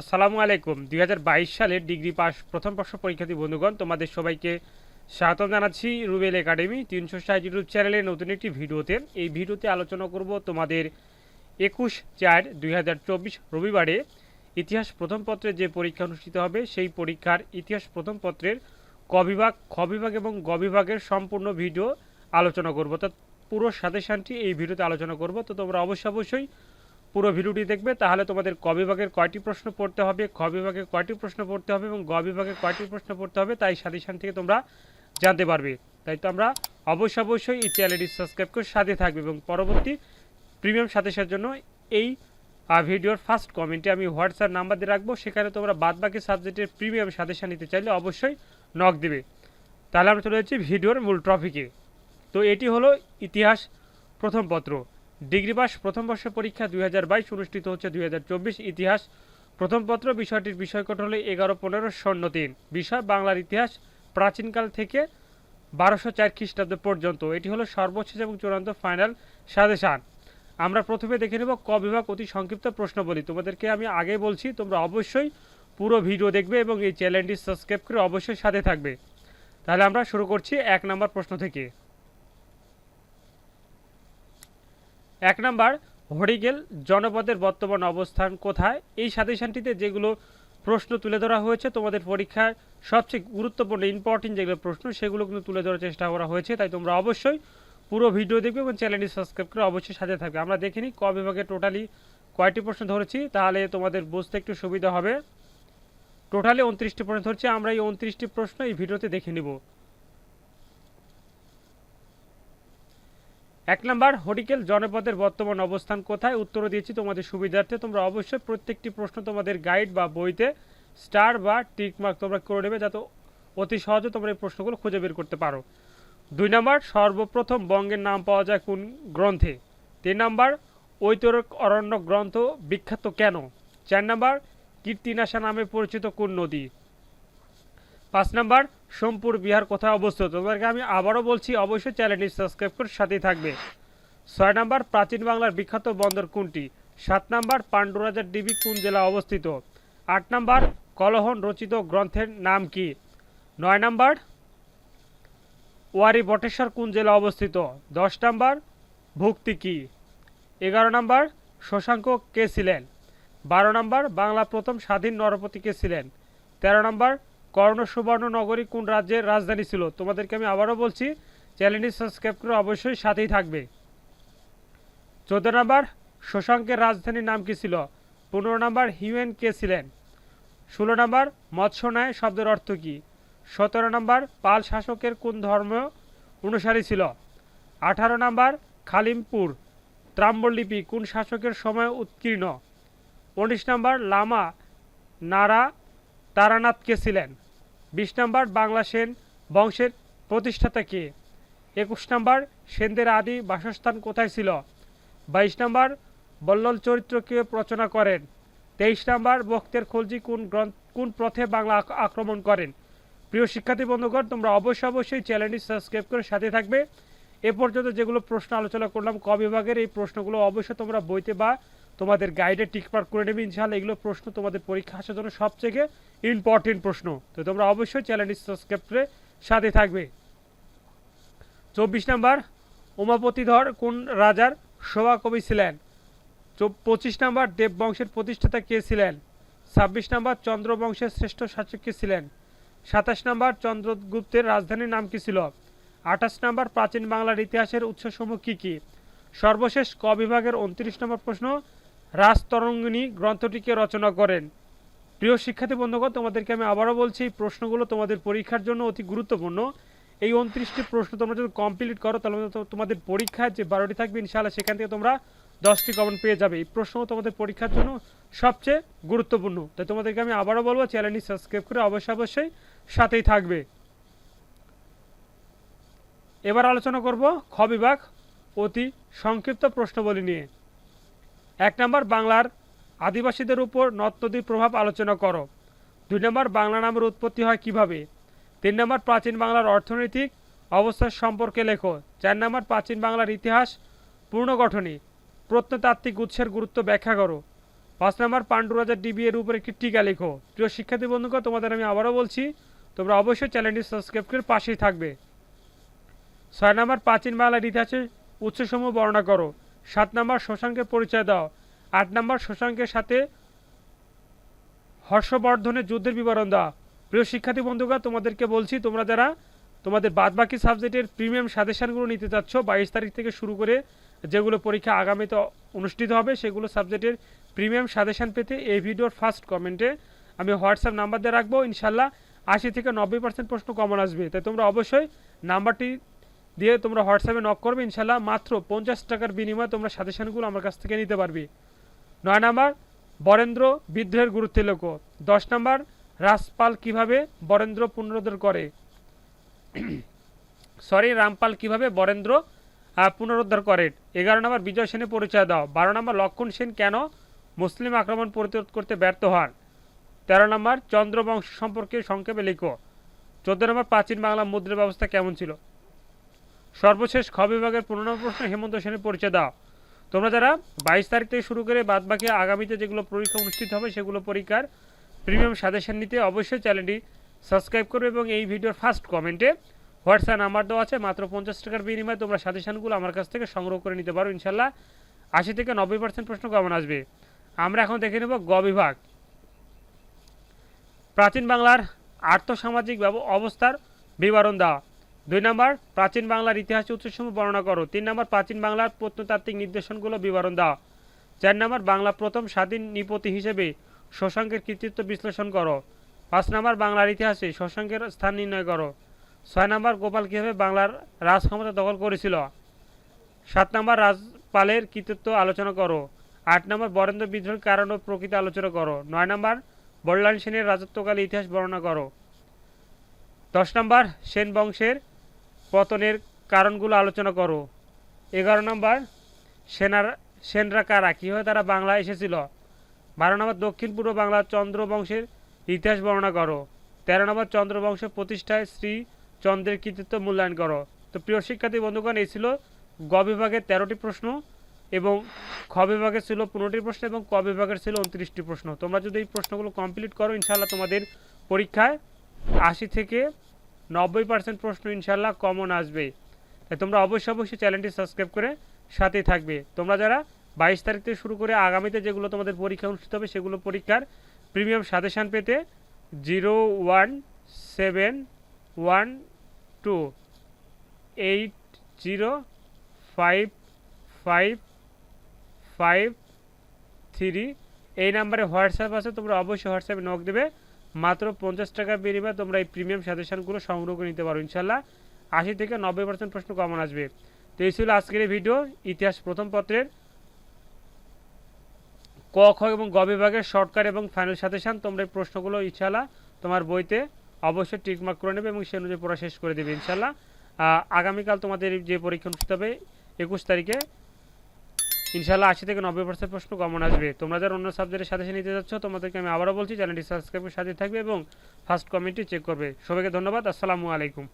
আসসালামু আলাইকুম। দুই হাজার বাইশ সালের ডিগ্রি পাস প্রথম বর্ষ পরীক্ষার্থী বন্ধুগণ, তোমাদের সবাইকে স্বাগতম জানাচ্ছি রুবেল একাডেমি তিনশো ষাট ইউটিউব চ্যানেলের নতুন একটি ভিডিওতে। এই ভিডিওতে আলোচনা করব তোমাদের একুশ চার দুই রবিবারে ইতিহাস প্রথম পত্রে যে পরীক্ষা অনুষ্ঠিত হবে, সেই পরীক্ষার ইতিহাস প্রথম পত্রের ক বিভাগ, খ বিভাগ এবং গ বিভাগের সম্পূর্ণ ভিডিও আলোচনা করব। তো পুরো সাজেশানটি এই ভিডিওতে আলোচনা করব। তো তোমরা অবশ্যই অবশ্যই পুরো ভিডিওটি দেখবে, তাহলে তোমাদের ক বিভাগের কয়টি প্রশ্ন পড়তে হবে, খ বিভাগে কয়টি প্রশ্ন পড়তে হবে এবং গ বিভাগে কয়টি প্রশ্ন পড়তে হবে, তাই সাজেশান থেকে তোমরা জানতে পারবে। তাই তো আমরা অবশ্যই অবশ্যই এই চ্যানেলটি সাবস্ক্রাইব করে সাথে থাকবে এবং পরবর্তী প্রিমিয়াম সাজেশনের জন্য এই ভিডিওর ফার্স্ট কমেন্টে আমি হোয়াটসঅ্যাপ নাম্বার দিয়ে রাখব, সেখানে তোমরা বাদবাকি সাবজেক্টের প্রিমিয়াম সাজেশন নিতে চাইলে অবশ্যই নক দেবে। তাহলে আমরা চলে যাচ্ছি ভিডিওর মূল টপিকে তো এটি হলো ইতিহাস প্রথম পত্র। ডিগ্রি পাস প্রথম বর্ষ পরীক্ষা দুই হাজার বাইশ অনুষ্ঠিত হচ্ছে দুই হাজার চব্বিশ ইতিহাস। প্রথম পত্র বিষয়টির বিষয়কট হলো এগারো পনেরো শূন্য তিন। বিষয় বাংলার ইতিহাস প্রাচীনকাল থেকে বারোশো চার খ্রিস্টাব্দ পর্যন্ত। এটি হলো সর্বশেষ এবং চূড়ান্ত ফাইনাল সাজেশান। আমরা প্রথমে দেখে নেব ক বিভাগ অতি সংক্ষিপ্ত প্রশ্ন বলি তোমাদেরকে আমি আগে বলছি, তোমরা অবশ্যই পুরো ভিডিও দেখবে এবং এই চ্যানেলটি সাবস্ক্রাইব করে অবশ্যই সাথে থাকবে। তাহলে আমরা শুরু করছি এক নম্বর প্রশ্ন থেকে। এক নাম্বার হরিগেল জনপদের বর্তমান অবস্থান কোথায়? এই সাজেশনটিতে যেগুলো প্রশ্ন তুলে ধরা হয়েছে, তোমাদের পরীক্ষার সবচেয়ে গুরুত্বপূর্ণ ইম্পর্টেন্ট যেগুলো প্রশ্ন, সেগুলো কিন্তু তুলে ধরার চেষ্টা করা হয়েছে, তাই তোমরা অবশ্যই পুরো ভিডিও দেখবে এবং চ্যানেলটি সাবস্ক্রাইব করে অবশ্যই সাথে থাকবে। আমরা দেখে নিই ক বিভাগে টোটালি কয়টি প্রশ্ন ধরেছি, তাহলে তোমাদের বুঝতে একটু সুবিধা হবে। টোটালি উনত্রিশটি প্রশ্ন ধরছি, আমরা এই উনত্রিশটি প্রশ্ন এই ভিডিওতে দেখে নিব। এক নম্বর, হরিকেল জনপদের বর্তমান অবস্থান কোথায়? উত্তর দিয়েছি তোমাদের সুবিধার্থে। তোমরা অবশ্যই প্রত্যেকটি প্রশ্ন তোমাদের গাইড বা বইতে স্টার বা টিকমার্ক তোমরা করে নেবে যাতে অতি সহজে তোমরা এই প্রশ্নগুলো খুঁজে বের করতে পারো। দুই নম্বর, সর্বপ্রথম বঙ্গের নাম পাওয়া যায় কোন গ্রন্থে? তিন নাম্বার, ঐতরক অরণ্য গ্রন্থ বিখ্যাত কেন? চার নাম্বার, কীর্তিনাশা নামে পরিচিত কোন নদী? পাঁচ নাম্বার সোমপুর বিহার কোথায় অবস্থিত? তোমাদেরকে আমি আবারও বলছি, অবশ্যই চ্যানেলটি সাবস্ক্রাইব করে সাথেই থাকবে। ছয় নাম্বার, প্রাচীন বাংলার বিখ্যাত বন্দর কোনটি? সাত নাম্বার, পাণ্ডুরাজার ডিবি কোন জেলা অবস্থিত? আট নাম্বার, কলহন রচিত গ্রন্থের নাম কি? নয় নাম্বার, ওয়ারি বটেশ্বর কোন জেলা অবস্থিত? দশ নাম্বার, ভুক্তি কি? এগারো নাম্বার, শশাঙ্ক কে ছিলেন? বারো নাম্বার, বাংলা প্রথম স্বাধীন নরপতি কে ছিলেন? তেরো নাম্বার কর্ণ সুবর্ণ নগরী কোন রাজ্যের রাজধানী ছিল? তোমাদেরকে আমি আবারও বলছি, চ্যানেলটি সাবস্ক্রাইব করে অবশ্যই সাথেই থাকবে। চোদ্দ নম্বর, শশাঙ্কের রাজধানীর নাম কি ছিল? পনেরো নাম্বার, হিউয়েন কে ছিলেন? ষোলো নম্বর, মৎস্য ন্যায় শব্দের অর্থ কী? সতেরো নাম্বার, পাল শাসকের কোন ধর্ম অনুসারী ছিল? আঠারো নাম্বার, খালিমপুর ত্রাম্বলিপি কোন শাসকের সময় উৎকীর্ণ? উনিশ নাম্বার, লামা নারা তারানাথ কে ছিলেন? বিশ নাম্বার বাংলা সেন বংশের প্রতিষ্ঠাতা কে? একুশ নাম্বার সেনদের আদি বাসস্থান কোথায় ছিল? বাইশ নাম্বার বল্লল চরিত্র কে রচনা করেন? তেইশ নাম্বার বক্তের খলজি কোন গ্রন্থ, কোন পথে বাংলা আক্রমণ করেন? প্রিয় শিক্ষার্থী বন্ধুগণ, তোমরা অবশ্যই অবশ্যই চ্যানেলটি সাবস্ক্রাইব করে সাথে থাকবে। এ পর্যন্ত যেগুলো প্রশ্ন আলোচনা করলাম, ক বিভাগের এই প্রশ্নগুলো অবশ্যই তোমরা বইতে বা তোমাদের গাইডে টিকমার্ক করে নেবে, ইনশাআল্লাহ এগুলো প্রশ্ন তোমাদের পরীক্ষা আসার জন্য সবথেকে ইম্পর্টেন্ট প্রশ্ন। তো তোমরা অবশ্যই চ্যানেলটি সাবস্ক্রাইব করে সাথে থাকবে। চব্বিশ নাম্বার উমাপতিধর কোন রাজার সভাকবি ছিলেন? পঁচিশ নাম্বার, দেব বংশের প্রতিষ্ঠাতা কে ছিলেন? ছাব্বিশ নাম্বার চন্দ্রবংশের শ্রেষ্ঠ শাসক কে ছিলেন? সাতাশ নাম্বার, চন্দ্রগুপ্তের রাজধানীর নাম কি ছিল? আঠাশ নাম্বার, প্রাচীন বাংলার ইতিহাসের উৎসসমূহ কী কী? সর্বশেষ ক বিভাগের উনত্রিশ নম্বর প্রশ্ন রাজতরঙ্গিনী গ্রন্থটিকে রচনা করেন। প্রিয় শিক্ষার্থী বন্ধুগণ, তোমাদেরকে আমি আবারও বলছি, এই প্রশ্নগুলো তোমাদের পরীক্ষার জন্য অতি গুরুত্বপূর্ণ। এই উনত্রিশটি প্রশ্ন তোমরা যদি কমপ্লিট করো, তাহলে তোমাদের পরীক্ষায় যে বারোটি থাকবে, ইনশাআল্লাহ সেখান থেকে তোমরা দশটি কমন পেয়ে যাবে। এই প্রশ্ন তোমাদের পরীক্ষার জন্য সবচেয়ে গুরুত্বপূর্ণ। তাই তোমাদেরকে আমি আবারও বলব চ্যানেলটি সাবস্ক্রাইব করে অবশ্যই অবশ্যই সাথেই থাকবে। এবার আলোচনা করব, খ বিভাগ অতি সংক্ষিপ্ত প্রশ্নবলী নিয়ে। এক নম্বর বাংলার আদিবাসীদের উপর নদ নদীর প্রভাব আলোচনা করো। দুই নম্বর বাংলা নামের উৎপত্তি হয় কীভাবে? তিন নম্বর প্রাচীন বাংলার অর্থনৈতিক অবস্থার সম্পর্কে লেখো। চার নম্বর প্রাচীন বাংলার ইতিহাস পুনর্গঠনে প্রত্নতাত্ত্বিক উৎসের গুরুত্ব ব্যাখ্যা করো। পাঁচ নম্বর পাণ্ডুরাজা ডিবি এর উপর একটি টিকা লেখো। প্রিয় শিক্ষার্থী বন্ধুগণ, তোমাদের আমি আবারও বলছি, তোমরা অবশ্যই চ্যানেলটি সাবস্ক্রাইব করে পাশেই থাকবে। ছয় নাম্বার প্রাচীন বাংলার ইতিহাসের উৎসসমূহ বর্ণনা করো। সাত নাম্বার শশাঙ্কের পরিচয় দাও। আট নাম্বার শশাঙ্কের সাথে হর্ষবর্ধনের যুদ্ধের বিবরণ দাও। প্রিয় শিক্ষার্থী বন্ধুগণ, তোমাদেরকে বলছি, তোমরা যারা তোমাদের বাদবাকি সাবজেক্টের প্রিমিয়াম সাজেশনগুলো নিতে চাচ্ছ, বাইশ তারিখ থেকে শুরু করে যেগুলো পরীক্ষা আগামীতে অনুষ্ঠিত হবে, সেগুলো সাবজেক্টের প্রিমিয়াম সাজেশন পেতে এই ভিডিওর ফার্স্ট কমেন্টে আমি হোয়াটসঅ্যাপ নাম্বার দিয়ে রাখব। ইনশাল্লাহ আশি থেকে নব্বই পার্সেন্ট প্রশ্ন কমন আসবে। তাই তোমরা অবশ্যই নাম্বারটি দিয়ে তোমরা হোয়াটসঅ্যাপে নক করবে ইনশাল্লাহ মাত্র পঞ্চাশ টাকার বিনিময়ে তোমরা সাজেশনগুলো আমার কাছ থেকে নিতে পারবে। নয় নাম্বার, বরেন্দ্র বিদ্রোহের গুরুত্ব লেখো দশ নাম্বার, রাজপাল কীভাবে বরেন্দ্র পুনরুদ্ধার করে? সরি, রামপাল কীভাবে বরেন্দ্র পুনরুদ্ধার করে? এগারো নম্বর, বিজয় সেনের পরিচয় দাও। বারো নম্বর, লক্ষণ সেন কেন মুসলিম আক্রমণ প্রতিরোধ করতে ব্যর্থ হন? তেরো নম্বর, চন্দ্রবংশ সম্পর্কে সংক্ষেপে লিখো। চোদ্দ নম্বর, প্রাচীন বাংলা মুদ্রা ব্যবস্থা কেমন ছিল? সর্বশেষ খ বিভাগের পনেরো প্রশ্ন হেমন্ত সেনের পরিচয় দাও। তোমরা যারা বাইশ তারিখ থেকে শুরু করে বাদ বাকি আগামীতে যেগুলো পরীক্ষা অনুষ্ঠিত হবে সেগুলো পরীক্ষার প্রিমিয়াম সাজেশন নিতে অবশ্যই চ্যানেলটি সাবস্ক্রাইব করবে এবং এই ভিডিওর ফার্স্ট কমেন্টে হোয়াটসঅ্যাপ নাম্বার দেওয়া আছে, মাত্র পঞ্চাশ টাকার বিনিময়ে তোমরা সাজেশনগুলো আমার কাছ থেকে সংগ্রহ করে নিতে পারো ইনশাল্লাহ আশি থেকে নব্বই পার্সেন্ট প্রশ্ন কমন আসবে। আমরা এখন দেখে নেব গ বিভাগ। প্রাচীন বাংলার আর্থসামাজিক অবস্থার বিবরণ দেওয়া দুই নম্বর, প্রাচীন বাংলার ইতিহাস উৎসসমূহ বর্ণনা করো। তিন নম্বর, প্রাচীন বাংলার প্রত্নতাত্ত্বিক নির্দেশনগুলো বিবরণ দাও। চার নম্বর, বাংলা প্রথম স্বাধীন নৃপতি হিসেবে শশাঙ্কের কৃতিত্ব বিশ্লেষণ করো। পাঁচ নম্বর, বাংলার ইতিহাসে শশাঙ্কের স্থান নির্ণয় করো। ছয় নম্বর, গোপাল কীভাবে বাংলার রাজ ক্ষমতা দখল করেছিল? সাত নম্বর, রাজপালের কৃতিত্ব আলোচনা করো। আট নম্বর, বরেন্দ্র বিদ্রোহের কারণ ও প্রকৃতি আলোচনা করো। নয় নম্বর বল্লাল সেনের রাজত্বকালে ইতিহাস বর্ণনা করো। দশ নম্বর, সেন বংশের পতনের কারণগুলো আলোচনা করো। এগারো নম্বর, সেনার, সেনরা কারা? কীভাবে তারা বাংলা এসেছিল? বারো নম্বর, দক্ষিণ পূর্ব বাংলার চন্দ্র বংশের ইতিহাস বর্ণনা করো। তেরো নম্বর চন্দ্র বংশের প্রতিষ্ঠায় শ্রী চন্দ্রের কৃতিত্ব মূল্যায়ন করো। তো প্রিয় শিক্ষার্থী বন্ধুগণ, এই ছিল গ বিভাগের তেরোটি প্রশ্ন এবং খ বিভাগের ছিল পনেরোটি প্রশ্ন এবং ক বিভাগের ছিল উনত্রিশটি প্রশ্ন। তোমরা যদি এই প্রশ্নগুলো কমপ্লিট করো ইনশাল্লাহ তোমাদের পরীক্ষায় আশি থেকে নব্বই পার্সেন্ট প্রশ্ন ইনশাল্লাহ কমন আসবে। তাই তোমরা অবশ্যই অবশ্যই চ্যানেলটি সাবস্ক্রাইব করে সাথেই থাকবে। তোমরা যারা বাইশ তারিখ থেকে শুরু করে আগামীতে যেগুলো তোমাদের পরীক্ষা অনুষ্ঠিত হবে, সেগুলো পরীক্ষার প্রিমিয়াম সাজেশান পেতে zero one seven one two eight zero five five five three এই নাম্বারে হোয়াটসঅ্যাপ আছে, তোমরা অবশ্যই হোয়াটসঅ্যাপে নক দেবে। মাত্র পঞ্চাশ টাকার বিনিময়ে তোমরা এই প্রিমিয়াম সাজেশনগুলো সংগ্রহ করে নিতে পারো ইনশাল্লাহ আশি থেকে নব্বই পার্সেন্ট প্রশ্ন কমন আসবে। তো এই ছিল আজকের এই ভিডিও ইতিহাস প্রথম পত্রের। ক, খ এবং গ বিভাগের শর্টকাট এবং ফাইনাল সাজেশন তোমরা এই প্রশ্নগুলো ইনশাল্লাহ তোমার বইতে অবশ্যই টিকমার্ক করে নেবে এবং সে অনুযায়ী পড়া শেষ করে দেবে ইনশাল্লাহ আগামীকাল তোমাদের যে পরীক্ষা অনুষ্ঠিত হবে, একুশ তারিখে ইনশাল্লাহ আশি থেকে নব্বই পার্সেন্ট প্রশ্ন কমন আসবে। তোমরা যারা অন্য সাবজেক্টের সাথে নিতে যাচ্ছ, তোমাদেরকে আমি আবারও বলছি চ্যানেলটি সাবস্ক্রাইবের সাথে থাকবে এবং ফার্স্ট কমেন্টটি চেক করবে। সবাইকে ধন্যবাদ, আসসালামু আলাইকুম।